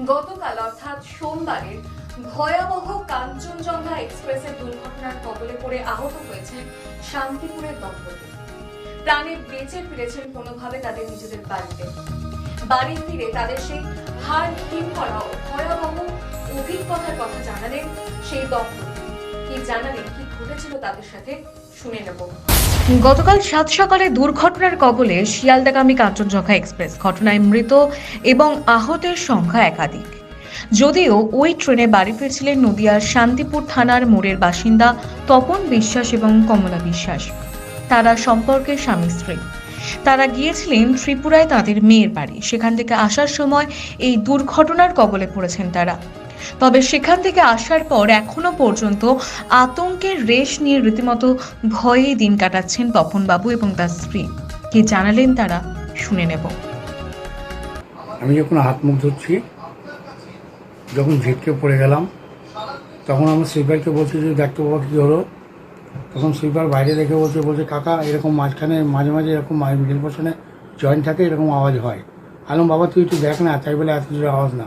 গতকাল, অর্থাৎ সোমবারের ভয়াবহ কাঞ্চনজঙ্ঘা এক্সপ্রেসের দুর্ঘটনার কবলে পড়ে আহত হয়েছেন শান্তিপুরের দম্পতি। প্রাণে বেঁচে ফিরেছেন কোনোভাবে তাদের নিজেদের বাড়িতে। বাড়ি ফিরে তাদের সেই হার হিম করা ভয়াবহ অভিজ্ঞতার কথা জানালেন সেই দম্পতি। গতকাল সাত সকালে দুর্ঘটনার কবলে শিয়ালদাগামী কাঞ্চনজঙ্ঘা এক্সপ্রেস ঘটনায় মৃত এবং আহতের সংখ্যা একাধিক। যদিও ওই ট্রেনে বাড়ি ফিরছিলেন নদিয়ার শান্তিপুর থানার মোড়ের বাসিন্দা তপন বিশ্বাস এবং কমলা বিশ্বাস। তারা সম্পর্কের স্বামী স্ত্রী। তারা গিয়েছিলেন ত্রিপুরায় তাদের মেয়ের বাড়ি। সেখান থেকে আসার সময় এই দুর্ঘটনার কবলে পড়েছেন তারা। তবে সেখান থেকে আসার পর এখনও পর্যন্ত আতঙ্কের রেশ নিয়ে রীতিমতো ভয়ে দিন কাটাচ্ছেন তপনবাবু এবং তার স্ত্রী। কি জানালেন তারা, শুনে নেব। আমি যখন হাত মুখ ধরছি যখন ঝিটকে পড়ে গেলাম, তখন আমার সুইপারকে বলছি যে দেখতে বাবা কী হলো? তখন সুইপার বাইরে দেখে বলছে বলছে, কাকা, এরকম মাঝখানে, মাঝে মাঝে এরকম মিডিল পোর্শনে জয়েন্ট থাকে, এরকম আওয়াজ হয়। আলম, বাবা, তুই একটু দেখ না তাই বলে এত আওয়াজ না।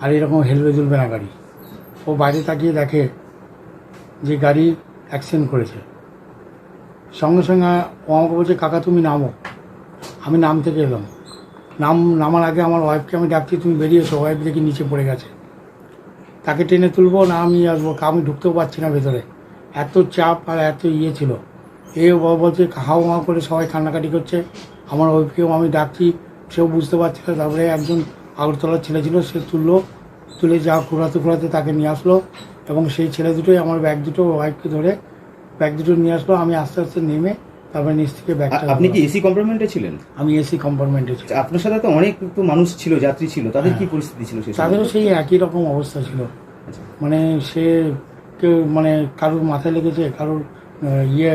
আর এরকম হেলবে দুলবে না গাড়ি। ও বাইরে তাকিয়ে দেখে যে গাড়ি অ্যাক্সিডেন্ট করেছে। সঙ্গে সঙ্গে ও আমাকে বলছে, কাকা, তুমি নামো। আমি নাম থেকে এলাম। নাম, নামার আগে আমার ওয়াইফকে আমি ডাকছি, তুমি বেরিয়ে এসো ওয়াইফ দেখি নিচে পড়ে গেছে। তাকে টেনে তুলবো না আমি আসব আমি ঢুকতেও পারছি না ভেতরে। এত চাপ আর এত ইয়ে ছিল। এ ব- বলছে, হাও হাও করে সবাই কান্নাকাটি করছে। আমার ওয়াইফকেও আমি ডাকছি, সেও বুঝতে পারছি না। তারপরে একজন আগরতলার ছেলে ছিল সে তুললো তুলে যা ঘোরাতে ঘোরাতে তাকে নিয়ে আসলো এবং সেই ছেলে দুটোই আমার ব্যাগ দুটো ওয়াইফকে ধরে ব্যাগ দুটো নিয়ে আসলো। আমি আস্তে আস্তে নেমে তারপরে নিচ থেকে ব্যাগটা আপনি কি এসি কম্পার্টমেন্টে ছিলেন? আমি এসি কম্পার্টমেন্টে ছিলাম। আচ্ছা, আপনার সাথে তো অনেক তো মানুষ ছিল যাত্রী ছিল তাদের কি পরিস্থিতি ছিল তাদেরও সেই একই রকম অবস্থা ছিল। আচ্ছা। মানে সে কেউ মানে কারোর মাথায় লেগেছে কারোর ইয়ে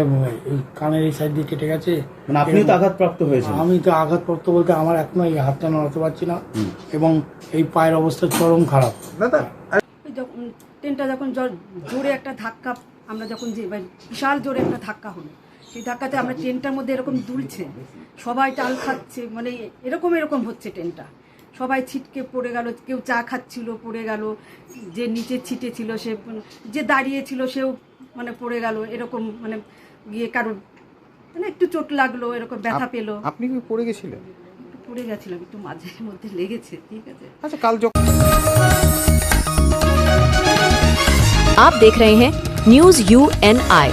এই কানের এই সাইড দিয়ে কেটে গেছে। মানে আপনিও তো আঘাতপ্রাপ্ত হয়েছেন। আমি তো আঘাতপ্রাপ্ত বলতে আমার এখনও এই হাতটা নড়াতে পারছি না। এবং এই পায়ের অবস্থা চরম খারাপ। যখন ট্রেনটা যখন জোরে একটা ধাক্কা আমরা যখন যে মানে বিশাল জোরে একটা ধাক্কা হলো সেই ধাক্কাতে আমরা ট্রেনটার মধ্যে এরকম দুলছে সবাই টাল খাচ্ছে মানে এরকম এরকম হচ্ছে ট্রেনটা। সবাই ছিটকে পড়ে গেল কেউ চা খাচ্ছিল পড়ে গেল যে নিচে ছিটে ছিল সে যে দাঁড়িয়ে ছিল সেও মানে পড়ে গেল এরকম মানে গিয়ে কারোর মানে একটু চোট লাগলো এরকম ব্যথা পেলো আপনি কি পড়ে গেছিলেন একটু পড়ে গেছিলাম একটু মাঝে মধ্যে লেগেছে ঠিক আছে আচ্ছা কাল যখন आप देख रहे हैं न्यूज यू एन आई